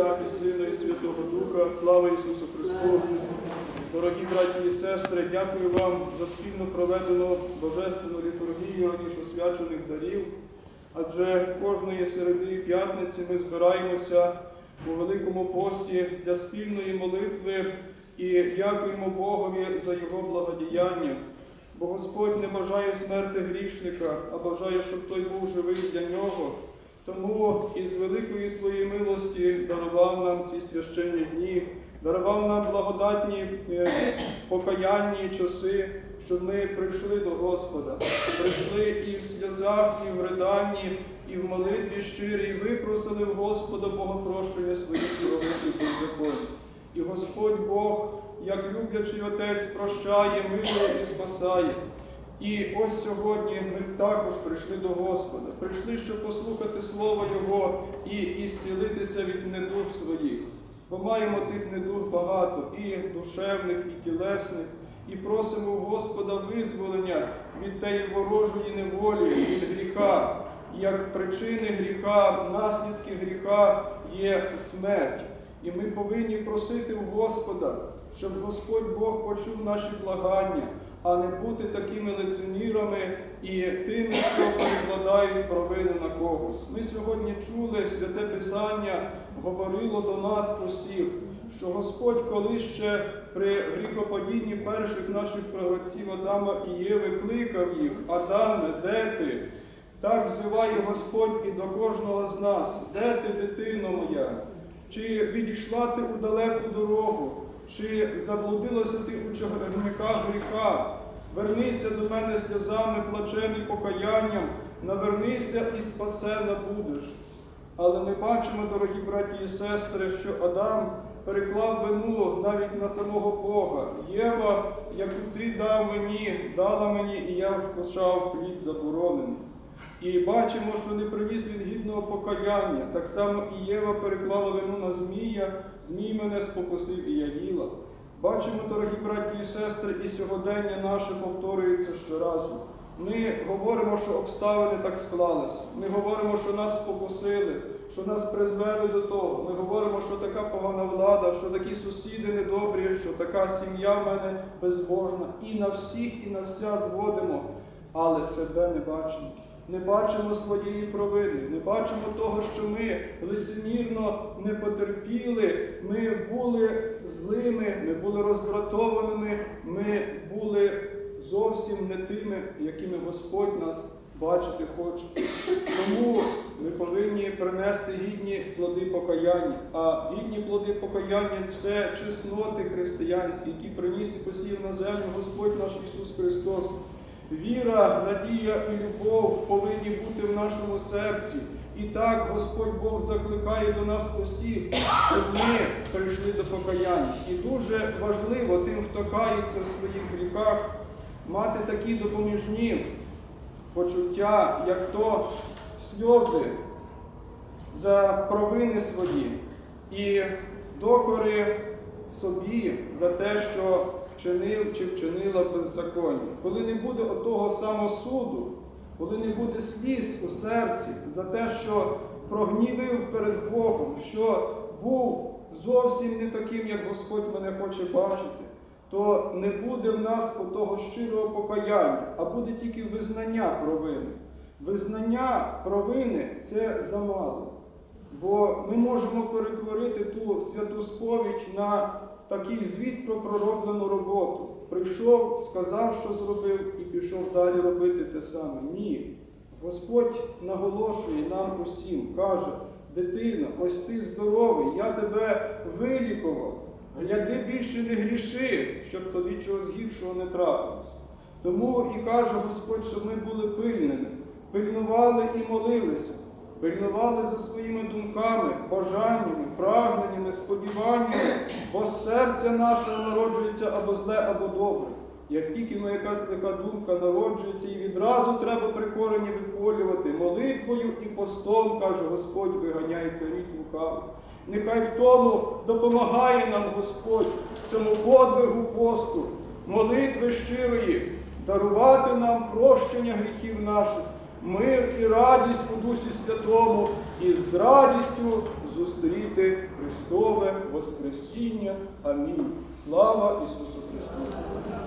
Отця і Сина, і Святого Духа. Слава Ісусу Христу! Дорогі браті і сестри, дякую вам за спільно проведену божественну літургію раніше освячених дарів. Адже кожної середи п'ятниці ми збираємося у Великому пості для спільної молитви і дякуємо Богові за Його благодіяння. Бо Господь не бажає смерти грішника, а бажає, щоб той був живий для нього. Тому із великої своєї милості дарував нам ці священні дні, дарував нам благодатні е, покаянні часи, щоб ми прийшли до Господа, прийшли і в сльозах, і в риданні, і в молитві щирій, випросили в Господа Богопрощення своїх гріхів і. І Господь Бог, як люблячий Отець, прощає, милує і спасає. І ось сьогодні ми також прийшли до Господа, прийшли, щоб послухати Слово Його і ісцілитися від недуг своїх. Бо маємо тих недуг багато, і душевних, і тілесних, і просимо Господа визволення від тієї ворожої неволі, від гріха. Як причини гріха, наслідки гріха є смерть. І ми повинні просити у Господа, щоб Господь Бог почув наші благання, а не бути такими лицемірами і тими, що перекладають провини на когось. Ми сьогодні чули святе Писання, говорило до нас усіх, що Господь колись ще при гріхопадінні перших наших пророків Адама і Єви кликав їх, Адаме, де ти? Так взиває Господь і до кожного з нас, де ти, дитино моя? Чи відійшла ти у далеку дорогу, чи заблудилася ти у чагарниках гріха? Вернися до мене сльозами, плачем і покаянням, навернися і спасена будеш. Але ми бачимо, дорогі браті і сестри, що Адам переклав вину навіть на самого Бога. Єва, яку ти дав мені, дала мені, і я вкушав плід заборонений. І бачимо, що не приніс він гідного покаяння. Так само і Єва переклала вину на Змія, Змій мене спокусив і я їла. Бачимо, дорогі браті і сестри, і сьогодення наше повторюється щоразу. Ми говоримо, що обставини так склалися. Ми говоримо, що нас спокусили, що нас призвели до того. Ми говоримо, що така погана влада, що такі сусіди недобрі, що така сім'я в мене безбожна. І на всіх, і на вся зводимо, але себе не бачимо. Не бачимо своєї провини, не бачимо того, що ми лицемірно не потерпіли, ми були злими, ми були роздратованими, ми були зовсім не тими, якими Господь нас бачити хоче. Тому ми повинні принести гідні плоди покаяння. А гідні плоди покаяння це чесноти християнські, які приніс і посів на землю Господь наш Ісус Христос. Віра, надія і любов повинні бути в нашому серці. І так Господь Бог закликає до нас усіх, щоб ми прийшли до покаяння. І дуже важливо тим, хто кається у своїх гріхах, мати такі допоміжні почуття, як то сльози за провини свої і докори собі за те, що вчинив чи вчинила беззаконня. Коли не буде отого самосуду, коли не буде сліз у серці за те, що прогнівив перед Богом, що був зовсім не таким, як Господь мене хоче бачити, то не буде в нас того щирого покаяння, а буде тільки визнання провини. Визнання провини це замало. Бо ми можемо перетворити ту святу сповідь на такий звіт про пророблену роботу. Прийшов, сказав, що зробив, і пішов далі робити те саме. Ні. Господь наголошує нам усім, каже, дитино, ось ти здоровий, я тебе вилікував. Гляди більше не гріши, щоб тобі чогось гіршого не трапилось. Тому і каже Господь, щоб ми були пильними, пильнували і молилися, пильнували за своїми думками, бажаннями, прагненнями, сподіваннями, бо з серця нашого народжується або зле, або добре. Як тільки на якась така думка народжується, і відразу треба прикорені виполювати молитвою і постом, каже Господь, виганяється рід лукавий. Нехай в тому допомагає нам Господь в цьому подвигу посту, молитви щирої, дарувати нам прощення гріхів наших, мир і радість у Дусі Святому, і з радістю зустріти Христове Воскресіння. Амінь. Слава Ісусу Христу!